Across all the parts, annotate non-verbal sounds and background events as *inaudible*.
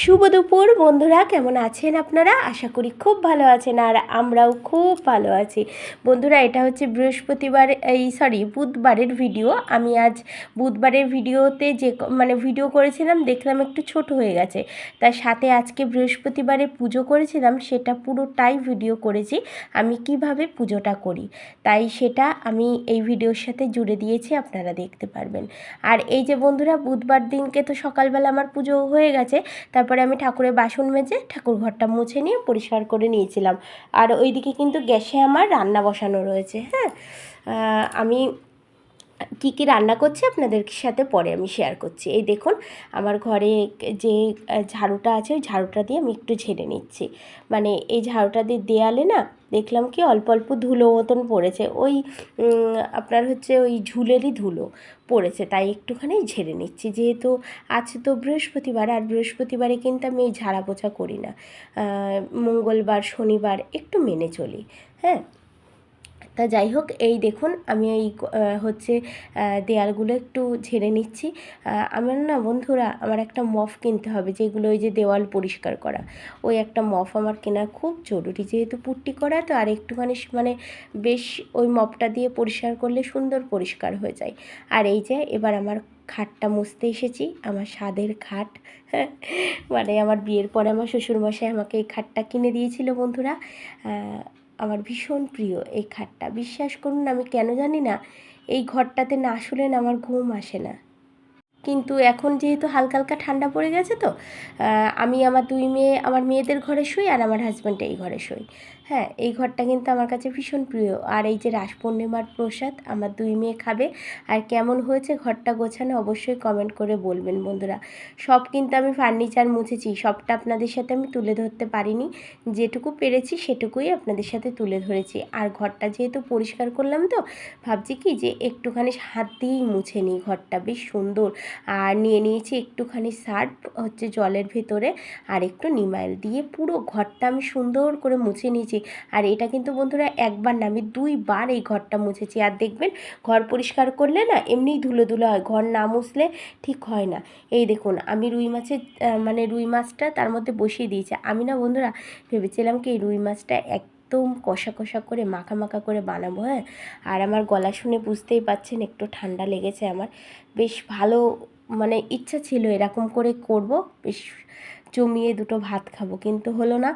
শুভ দুপুর, বন্ধুরা। কেমন আছেন আপনারা? আশা করি খুব ভালো আছেন আর আমরাও খুব ভালো আছি। বন্ধুরা, এটা হচ্ছে বৃহস্পতিবার, এই সরি, বুধবারের ভিডিও। আমি আজ বুধবারের ভিডিওতে যে মানে ভিডিও করেছিলাম, দেখলাম একটু ছোট হয়ে গেছে। তার সাথে আজকে বৃহস্পতিবারে পুজো করেছিলাম, সেটা পুরোটাই ভিডিও করেছি। আমি কীভাবে পুজোটা করি? তাই সেটা আমি এই ভিডিওর সাথে জুড়ে দিয়েছি, আপনারা দেখতে পারবেন। আর এই যে বন্ধুরা, বুধবার দিনকে তো সকালবেলা আমার পুজো হয়ে গেছে তারপরে আমি ঠাকুরের বাসন মেজে ঠাকুর ঘরটা মুছে নিয়ে পরিষ্কার করে নিয়েছিলাম। আর ওইদিকে কিন্তু গ্যাসে আমার রান্না বসানো রয়েছে হ্যাঁ? আমি কি কি রান্না করছি আপনাদের সাথে পরে আমি শেয়ার করছি। এই দেখুন, আমার ঘরে যে ঝাড়ুটা আছে, ওই ঝাড়ুটা দিয়ে আমি একটু ঝেড়ে নিচ্ছি। মানে এই ঝাড়ুটা দিয়ে দেয়ালে না দেখলাম কি অল্প অল্প ধুলো মতন পড়েছে। ওই আপনার হচ্ছে ওই ঝুলেরই ধুলো পড়েছে, তাই একটুখানি ঝেড়ে নিচ্ছি। যেহেতু আছে তো বৃহস্পতিবার, আর বৃহস্পতিবারে কিন্তু আমি ঝাড়া পোছা করি না। মঙ্গলবার, শনিবার একটু মেনে চলি হ্যাঁ? তা যাই হোক, এই দেখুন, আমি এই হচ্ছে দেয়ালগুলো একটু ঝেড়ে নিচ্ছি। আমার না বন্ধুরা, আমার একটা মফ কিনতে হবে, যেগুলো ওই যে দেওয়াল পরিষ্কার করা। ওই একটা মফ আমার কেনা খুব জরুরি, যেহেতু পুট্টি করা, তো আর একটুখানি মানে বেশ ওই মপটা দিয়ে পরিষ্কার করলে সুন্দর পরিষ্কার হয়ে যায়। আর এই যে, এবার আমার খাটটা মুছতে এসেছি, আমার স্বাদের খাট। *laughs* মানে আমার বিয়ের পরে আমার শ্বশুরমশাই আমাকে এই খাটটা কিনে দিয়েছিল বন্ধুরা। আমার ভীষণ প্রিয় এই খাটটা। বিশ্বাস করুন, আমি কেন জানি না, এই ঘরটাতে না শুলেন আমার ঘুম আসে না। কিন্তু এখন যেহেতু হালকা হালকা ঠান্ডা পড়ে গেছে তো আমি আমার দুই মেয়ে, আমার মেয়েদের ঘরে শুই আর আমার হাজব্যান্ড এই ঘরে শুই হ্যাঁ এই ঘরটা কিন্তু আমার কাছে ভীষণ প্রিয়। আর এই যে রাস পূর্ণিমার প্রসাদ আমার দুই মেয়ে খাবে, আর কেমন হয়েছে ঘরটা গোছানো অবশ্যই কমেন্ট করে বলবেন বন্ধুরা। সব কিন্তু আমি ফার্নিচার মুছেছি, সবটা আপনাদের সাথে আমি তুলে ধরতে পারিনি। যেটুকু পেরেছি সেটুকুই আপনাদের সাথে তুলে ধরেছি। আর ঘরটা যেহেতু পরিষ্কার করলাম তো, ভাবছি কি যে একটুখানি হাত দিয়েই মুছে নিই ঘরটা, বেশ সুন্দর। আর নিয়ে নিয়েছি একটুখানি সার্ফ হচ্ছে জলের ভেতরে, আর একটু নিমাইল দিয়ে পুরো ঘরটা আমি সুন্দর করে মুছে নিয়েছি। আর এটা কিন্তু বন্ধুরা একবার না, আমি দুইবার এই ঘরটা মুছেছি। আর দেখবেন, ঘর পরিষ্কার করলে না, এমনিই ধুলো ধুলো হয়। ঘর না মুছলে ঠিক হয় না। এই দেখুন, আমি রুই মাছের মানে রুই মাছটা তার মধ্যে বসিয়ে দিয়েছি। আমি না বন্ধুরা ভেবেছিলাম কি, রুই মাছটা এক একদম কষা কষা করে, মাখা মাখা করে বানাবো হ্যাঁ? আর আমার গলা শুনে বুঝতেই পাচ্ছেন, একটু ঠান্ডা লেগেছে আমার। বেশ ভালো মানে ইচ্ছা ছিল এরকম করে করব। বেশ জমিয়ে দুটো ভাত খাব, কিন্তু হলো না।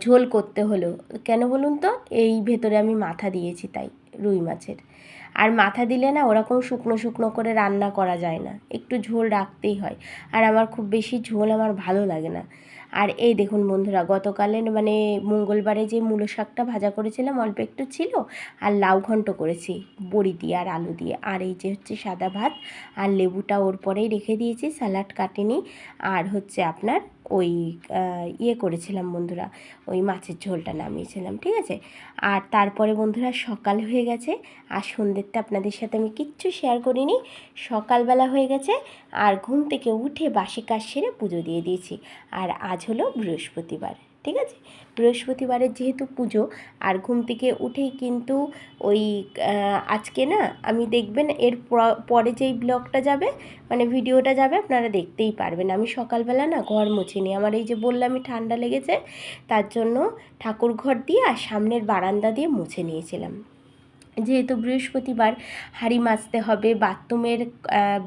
ঝোল করতে হলো। কেন বলুন তো? এই ভেতরে আমি মাথা দিয়েছি তাই, রুই মাছের। আর মাথা দিলে না ওরকম শুকনো শুকনো করে রান্না করা যায় না। একটু ঝোল রাখতেই হয়। আর আমার খুব বেশি ঝোল আমার ভালো লাগে না। আর এই দেখুন বন্ধুরা, গতকালের মানে মঙ্গলবারে যে মূলো শাকটা ভাজা করেছিলাম, অল্প একটু ছিল, আর লাউ ঘন্ট করেছি, বড়ি দিয়ে আর আলু দিয়ে। আর এই যে হচ্ছে সাদা ভাত, আর লেবুটা ওর পরেই রেখে দিয়েছি, স্যালাড কাটিনি। আর হচ্ছে আপনার ওই ইয়ে করেছিলাম বন্ধুরা, ওই মাছের ঝোলটা নামিয়েছিলাম, ঠিক আছে? আর তারপরে বন্ধুরা সকাল হয়ে গেছে, আর সন্ধ্যেতে আপনাদের সাথে আমি কিচ্ছু শেয়ার করিনি। সকালবেলা হয়ে গেছে, আর ঘুম থেকে উঠে বাসি কাজ সেরে পুজো দিয়ে দিয়েছি। আর আজ হলো বৃহস্পতিবার। ঠিক আছে? বৃহস্পতিবারের যেহেতু পুজো, আর ঘুম থেকে উঠেই কিন্তু ওই আজকে না আমি দেখবেন এর পরে যেই ব্লগটা যাবে মানে ভিডিওটা যাবে, আপনারা দেখতেই পারবেন। আমি সকালবেলা না ঘর মুছে নিই আমার এই যে বললামই ঠান্ডা লেগেছে, তার জন্য ঠাকুর ঘর দিয়ে আর সামনের বারান্দা দিয়ে মুছে নিয়েছিলাম। যেহেতু বৃহস্পতিবার হাঁড়ি মাজতে হবে, বাথরুমের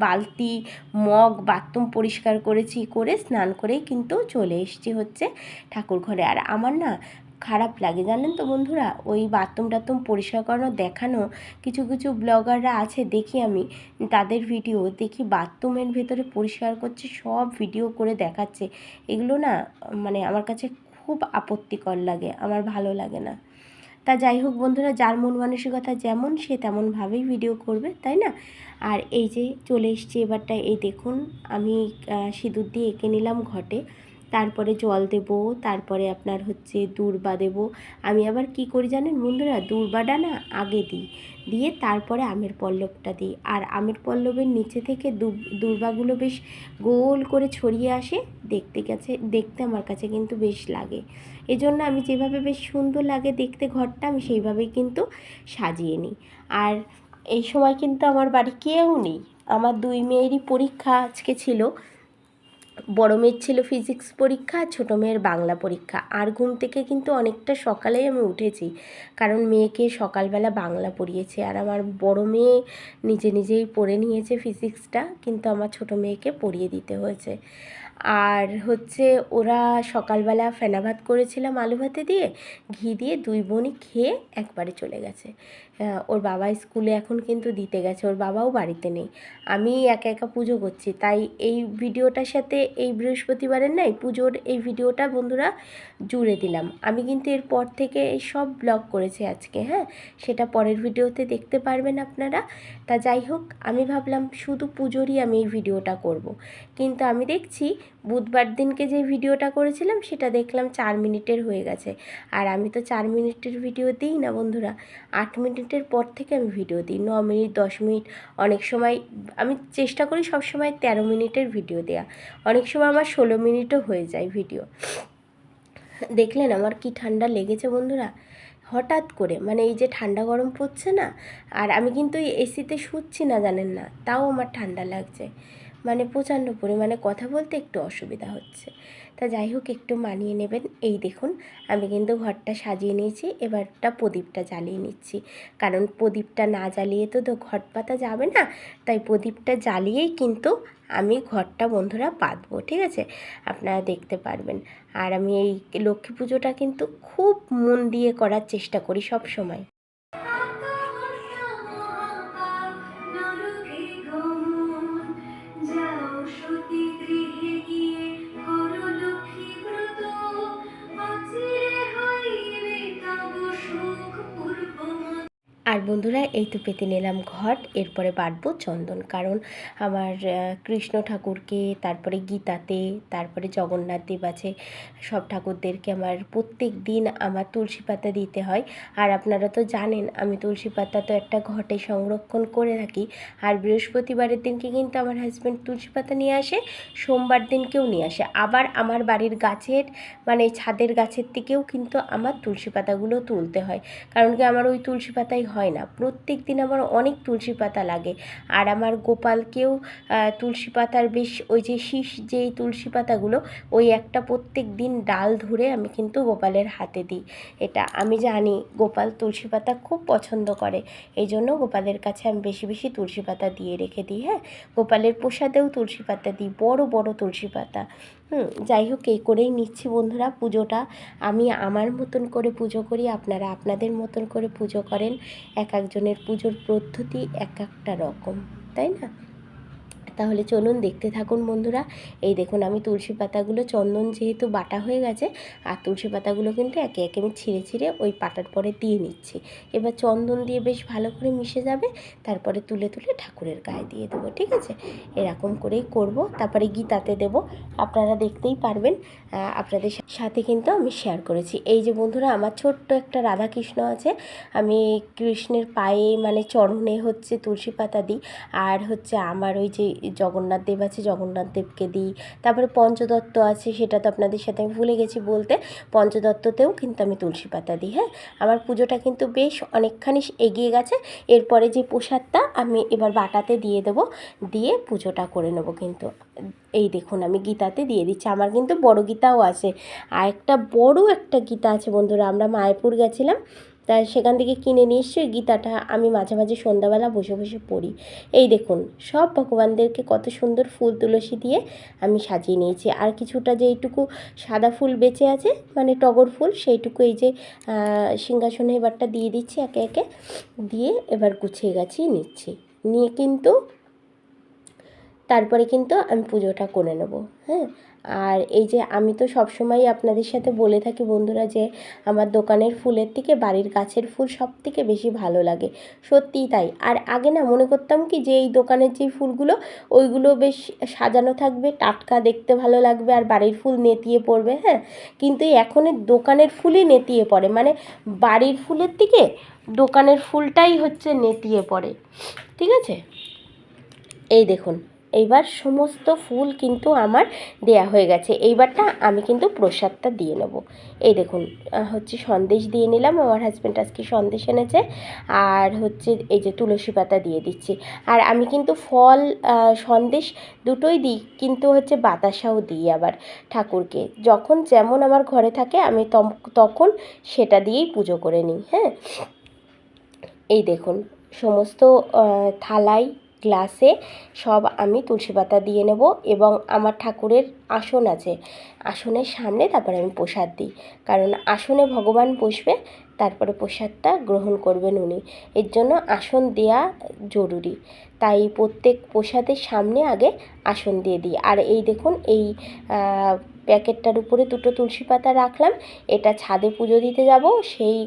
বালতি, মগ, বাথরুম পরিষ্কার করেছি, করে স্নান করেই কিন্তু চলে এসেছি হচ্ছে ঠাকুর ঘরে। আর আমার না খারাপ লাগে, জানেন তো বন্ধুরা? ওই বাথরুম টাথরুম পরিষ্কার করানো, দেখানো, কিছু কিছু ব্লগাররা আছে, দেখি আমি, তাদের ভিডিও, দেখি বাথরুমের ভেতরে পরিষ্কার করছে, সব ভিডিও করে দেখাচ্ছে। এগুলো না মানে আমার কাছে খুব আপত্তিকর লাগে, আমার ভালো লাগে না। তা যাই হোক বন্ধুরা, যার মন মানসিকতা যেমন সে তেমনভাবেই ভিডিও করবে, তাই না? আর এই যে চলে এসছি এবারটা এই দেখুন, আমি সিঁদুর দিয়ে এঁকে নিলাম ঘটে। তারপরে জল দেব, তারপরে আপনার হচ্ছে দূর্বা দেব। আমি আবার কি করি জানেন বন্ধুরা? দূর্বাটা না আগে দিই, দিয়ে তারপরে আমের পল্লবটা দিই। আর আমের পল্লবের নিচে থেকে দূর্বাগুলো বেশ গোল করে ছড়িয়ে আসে, দেখতে কাছে, দেখতে আমার কাছে কিন্তু বেশ লাগে। এজন্য আমি যেভাবে বেশ সুন্দর লাগে দেখতে ঘরটা, আমি সেইভাবেই কিন্তু সাজিয়ে নিই। আর এই সময় কিন্তু আমার বাড়ি কেউ নেই। আমার দুই মেয়েরই পরীক্ষা আজকে ছিল। বড় মেয়ের ছিল ফিজিক্স পরীক্ষা, ছোটো মেয়ের বাংলা পরীক্ষা। আর ঘুম থেকে কিন্তু অনেকটা সকালেই আমি উঠেছি, কারণ মেয়েকে সকালবেলা বাংলা পড়িয়েছে। আর আমার বড় মেয়ে নিজে নিজেই পড়ে নিয়েছে ফিজিক্সটা কিন্তু আমার ছোট মেয়েকে পড়িয়ে দিতে হয়েছে। আর হচ্ছে ওরা সকালবেলা ফেনা ভাত করেছিলাম আলু ভাতে দিয়ে, ঘি দিয়ে দুই বোনই খেয়ে একবারে চলে গেছে। ওর বাবা স্কুলে এখন কিন্তু দিতে গেছে, ওর বাবাও বাড়িতে নেই। আমি একা একা পুজো করছি, তাই এই ভিডিওটার সাথে এই বৃহস্পতিবারের নাই, পুজোর এই ভিডিওটা বন্ধুরা জুড়ে দিলাম। আমি কিন্তু এরপর থেকে এই সব ব্লগ করেছি আজকে হ্যাঁ? সেটা পরের ভিডিওতে দেখতে পারবেন আপনারা। তা যাই হোক, আমি ভাবলাম শুধু পুজোরই আমি এই ভিডিওটা করব। কিন্তু আমি দেখছি বুধবার দিনকে যে ভিডিওটা করেছিলাম সেটা দেখলাম চার মিনিটের হয়ে গেছে। আর আমি তো চার মিনিটের ভিডিও দিই না বন্ধুরা, আট মিনিটের পর থেকে আমি ভিডিও দিই, ন মিনিট, দশ মিনিট, অনেক সময় আমি চেষ্টা করি সব সময় তেরো মিনিটের ভিডিও দেওয়া অনেক সময় আমার ষোলো মিনিটও হয়ে যায় ভিডিও। দেখলেন আমার কি ঠান্ডা লেগেছে বন্ধুরা? হঠাৎ করে মানে এই যে ঠান্ডা গরম পড়ছে না, আর আমি কিন্তু এসিতে শুচ্ছি না জানেন না, তাও আমার ঠান্ডা লাগছে। মানে প্রচণ্ড পরিমাণে কথা বলতে একটু অসুবিধা হচ্ছে। তা যাই হোক, একটু মানিয়ে নেবেন। এই দেখুন, আমি কিন্তু ঘরটা সাজিয়ে নিয়েছি, এবারটা প্রদীপটা জ্বালিয়ে নিচ্ছি। কারণ প্রদীপটা না জ্বালিয়ে তো তো ঘট পাতা যাবে না। তাই প্রদীপটা জ্বালিয়েই কিন্তু আমি ঘরটা বন্ধুরা পাতবো, ঠিক আছে? আপনারা দেখতে পারবেন। আর আমি এই লক্ষ্মী পুজোটা কিন্তু খুব মন দিয়ে করার চেষ্টা করি সব সময়। আর বন্ধুরা, এই তো পেতে নিলাম ঘট, এরপরে বাটবো চন্দন। কারণ আমার কৃষ্ণ ঠাকুরকে, তারপরে গীতাতে, তারপরে জগন্নাথ দেব আছে, সব ঠাকুরদেরকে আমার প্রত্যেক দিন আমার তুলসী পাতা দিতে হয়। আর আপনারা তো জানেন, আমি তুলসী পাতা তো একটা ঘটে সংরক্ষণ করে থাকি আর বৃহস্পতিবারের দিনকে কিন্তু আমার হাজব্যান্ড তুলসী পাতা নিয়ে আসে, সোমবার দিনকেও নিয়ে আসে। আবার আমার বাড়ির গাছের মানে ছাদের গাছের থেকেও কিন্তু আমার তুলসী পাতাগুলো তুলতে হয়। কারণ কি, আমার ওই তুলসী পাতাই হয় না। প্রত্যেক দিন আমার অনেক তুলসী পাতা লাগে। আর আমার গোপালকেও তুলসী পাতার বেশ ওই যে শীষ যেই তুলসী পাতাগুলো, ওই একটা প্রত্যেক দিন ডাল ধরে আমি কিন্তু গোপালের হাতে দিই। এটা আমি জানি গোপাল তুলসী পাতা খুব পছন্দ করে। এই জন্য গোপালের কাছে আমি বেশি বেশি তুলসী পাতা দিয়ে রেখে দিই হ্যাঁ? গোপালের প্রসাদেও তুলসী পাতা দিই, বড় বড় তুলসী পাতা। হুম, যাই হোক, এই করেই নিচ্ছি বন্ধুরা পুজোটা। আমি আমার মতন করে পুজো করি, আপনারা আপনাদের মতন করে পুজো করেন। এক একজনের পুজোর পদ্ধতি এক একটা রকম, তাই না? তাহলে চলুন দেখতে থাকুন বন্ধুরা। এই দেখুন আমি তুলসী পাতাগুলো, চন্দন যেহেতু বাটা হয়ে গেছে, আর তুলসী পাতাগুলো কিন্তু একে একে আমি ছিঁড়ে ছিঁড়ে ওই পাটার পরে দিয়ে নিচ্ছি। এবার চন্দন দিয়ে বেশ ভালো করে মিশে যাবে, তারপরে তুলে তুলে ঠাকুরের গায়ে দিয়ে দেবো, ঠিক আছে? এরকম করেই করব, তারপরে গীতাতে দেব, আপনারা দেখতেই পারবেন আপনাদের সাথে কিন্তু আমি শেয়ার করেছি। এই যে বন্ধুরা, আমার ছোট্ট একটা রাধাকৃষ্ণ আছে, আমি কৃষ্ণের পায়ে মানে চরণে হচ্ছে তুলসী পাতা দিই, আর হচ্ছে আমার ওই যে জগন্নাথ দেব আছে, জগন্নাথ দেবকে দিই। তারপরে পঞ্চদত্ত আছে, সেটা তো আপনাদের সাথে আমি ভুলে গেছি বলতে। পঞ্চদত্ততেও কিন্তু আমি তুলসী পাতা দিই হ্যাঁ? আমার পুজোটা কিন্তু বেশ অনেকখানি এগিয়ে গেছে। এরপরে যে প্রসাদটা আমি এবার বাটাতে দিয়ে দেবো, দিয়ে পুজোটা করে নেব কিন্তু। এই দেখুন, আমি গীতাতে দিয়ে দিচ্ছি। আমার কিন্তু বড় গীতাও আছে। আর একটা বড় একটা গীতা আছে বন্ধুরা, আমরা মায়াপুর গেছিলাম। তা সেখান থেকে কিনে নিয়ে গীতাটা আমি মাঝে মাঝে সন্ধ্যাবেলা বসে বসে পড়ি। এই দেখুন, সব ভগবানদেরকে কত সুন্দর ফুল তুলসী দিয়ে আমি সাজিয়ে নিয়েছি। আর কিছুটা যে এইটুকু সাদা ফুল বেঁচে আছে মানে টগর ফুল, সেইটুকু এই যে সিংহাসনে এবারটা দিয়ে দিচ্ছি একে একে, দিয়ে এবার গুছিয়ে গাছিয়ে নিচ্ছি। নিয়ে কিন্তু, তারপরে কিন্তু আমি পুজোটা করে নেব হ্যাঁ। আর এই যে আমি তো সবসময় আপনাদের সাথে বলে থাকি বন্ধুরা যে আমার দোকানের ফুলের থেকে বাড়ির গাছের ফুল সব থেকে বেশি ভালো লাগে। সত্যিই তাই। আর আগে না মনে করতাম কি যে এই দোকানের যে ফুলগুলো, ওইগুলো বেশ সাজানো থাকবে, টাটকা দেখতে ভালো লাগবে আর বাড়ির ফুল নেতিয়ে পড়বে হ্যাঁ? কিন্তু এখন দোকানের ফুলই নেতিয়ে পড়ে। মানে বাড়ির ফুলের থেকে দোকানের ফুলটাই হচ্ছে নেতিয়ে পড়ে। ঠিক আছে? এই দেখুন। এইবার সমস্ত ফুল কিন্তু আমার দেয়া হয়ে গেছে। এইবারটা আমি কিন্তু প্রসাদটা দিয়ে নেব। এই দেখুন হচ্ছে সন্দেশ দিয়ে নিলাম, আমার হাজব্যান্ড আজকে সন্দেশ এনেছে। আর হচ্ছে এই যে তুলসী পাতা দিয়ে দিচ্ছি। আর আমি কিন্তু ফল সন্দেশ দুটোই দিই, কিন্তু হচ্ছে বাতাসাও দিই আবার ঠাকুরকে। যখন যেমন আমার ঘরে থাকে, আমি তখন সেটা দিয়েই পুজো করে নিই হ্যাঁ? এই দেখুন, সমস্ত থালায় গ্লাসে সব আমি তুলসী পাতা দিয়ে নেব এবং আমার ঠাকুরের আসন আছে। আসনের সামনে তারপরে আমি প্রসাদ দিই। কারণ আসনে ভগবান বসবে, তারপরে প্রসাদটা গ্রহণ করবেন উনি। এর জন্য আসন দেয়া জরুরি। তাই প্রত্যেক প্রসাদের সামনে আগে আসন দিয়ে দিই। আর এই দেখুন, এই প্যাকেটটার উপরে দুটো তুলসী পাতা রাখলাম। এটা ছাদে পুজো দিতে যাব, সেই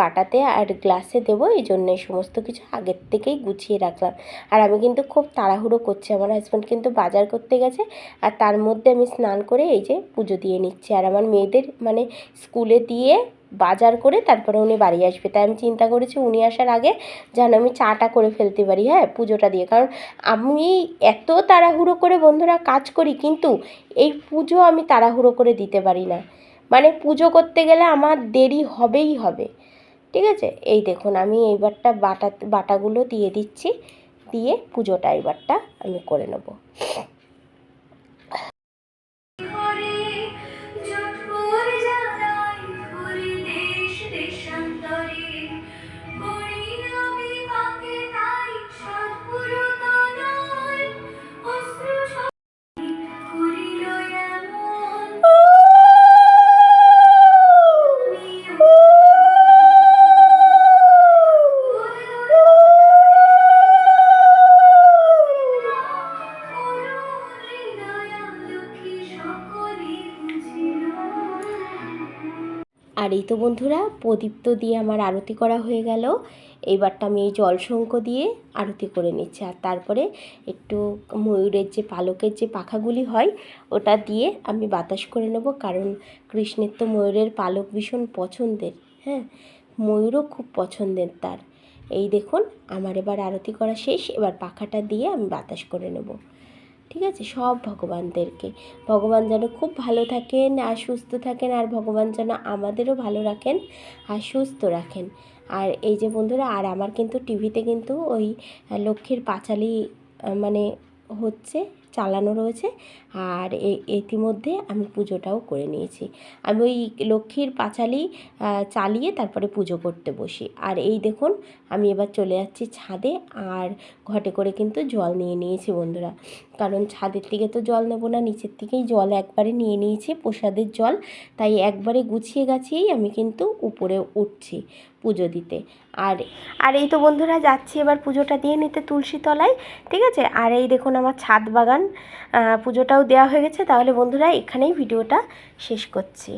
বাটাতে আর গ্লাসে দেবো, এই জন্য সমস্ত কিছু আগের থেকেই গুছিয়ে রাখলাম। আর আমি কিন্তু খুব তাড়াহুড়ো করছি, আমার হাজব্যান্ড কিন্তু বাজার করতে গেছে, আর তার মধ্যে আমি স্নান করে এই যে পুজো দিয়ে নিচ্ছি। আর আমার মেয়েদের মানে স্কুলে দিয়ে বাজার করে তারপরে উনি বাড়ি আসবে। তাই আমি চিন্তা করেছি উনি আসার আগে যেন আমি চাটা করে ফেলতে পারি হ্যাঁ পুজোটা দিয়ে। কারণ আমি এত তাড়াহুড়ো করে বন্ধুরা কাজ করি, কিন্তু এই পুজো আমি তাড়াহুড়ো করে দিতে পারি না। মানে পুজো করতে গেলে আমার দেরি হবেই হবে। ঠিক আছে? এই দেখুন, আমি এইবারটা বাটা, বাটাগুলো দিয়ে দিচ্ছি। দিয়ে পুজোটা এইবারটা আমি করে নেব। এই তো বন্ধুরা, প্রদীপ তো দিয়ে আমার আরতি করা হয়ে গেল। এইবারটা আমি এই জলশঙ্খ দিয়ে আরতি করে নিচ্ছি। আর তারপরে একটু ময়ূরের যে পালকের যে পাখাগুলি হয়, ওটা দিয়ে আমি বাতাস করে নেব। কারণ কৃষ্ণের তো ময়ূরের পালক ভীষণ পছন্দের হ্যাঁ? ময়ূরও খুব পছন্দের তার। এই দেখুন, আমার এবার আরতি করা শেষ। এবার পাখাটা দিয়ে আমি বাতাস করে নেব। ঠিক আছে? সব ভগবানদেরকে। ভগবান যেন খুব ভালো থাকেন আর সুস্থ থাকেন আর ভগবান যেন আমাদেরও ভালো রাখেন আর সুস্থ রাখেন। আর এই যে বন্ধুরা, আর আমার কিন্তু টিভিতে কিন্তু ওই লক্ষ্মীর পাঁচালি মানে হচ্ছে চালানো রয়েছে আর ইতিমধ্যে আমি পুজোটাও করে নিয়েছি। আমি ওই লক্ষ্মীর পাঁচালি চালিয়ে তারপরে পুজো করতে বসি। আর এই দেখুন, আমি এবার চলে যাচ্ছি ছাদে আর ঘটে করে কিন্তু জল নিয়ে নিয়েছি বন্ধুরা। কারণ ছাদের থেকে তো জল নেব না, নিচের থেকেই জল একবারে নিয়ে নিয়েছি প্রসাদের জল। তাই একবারে গুছিয়ে গাছিয়েই আমি কিন্তু উপরে উঠছি। পুজো দিতে। আর আর এই তো বন্ধুরা যাচ্ছি এবার পুজোটা দিয়ে নিতে তুলসী তলায় ঠিক আছে? আর এই দেখুন আমার ছাদ বাগান পুজোটাও দেওয়া হয়ে গেছে। তাহলে বন্ধুরা এখানেই ভিডিওটা শেষ করছি।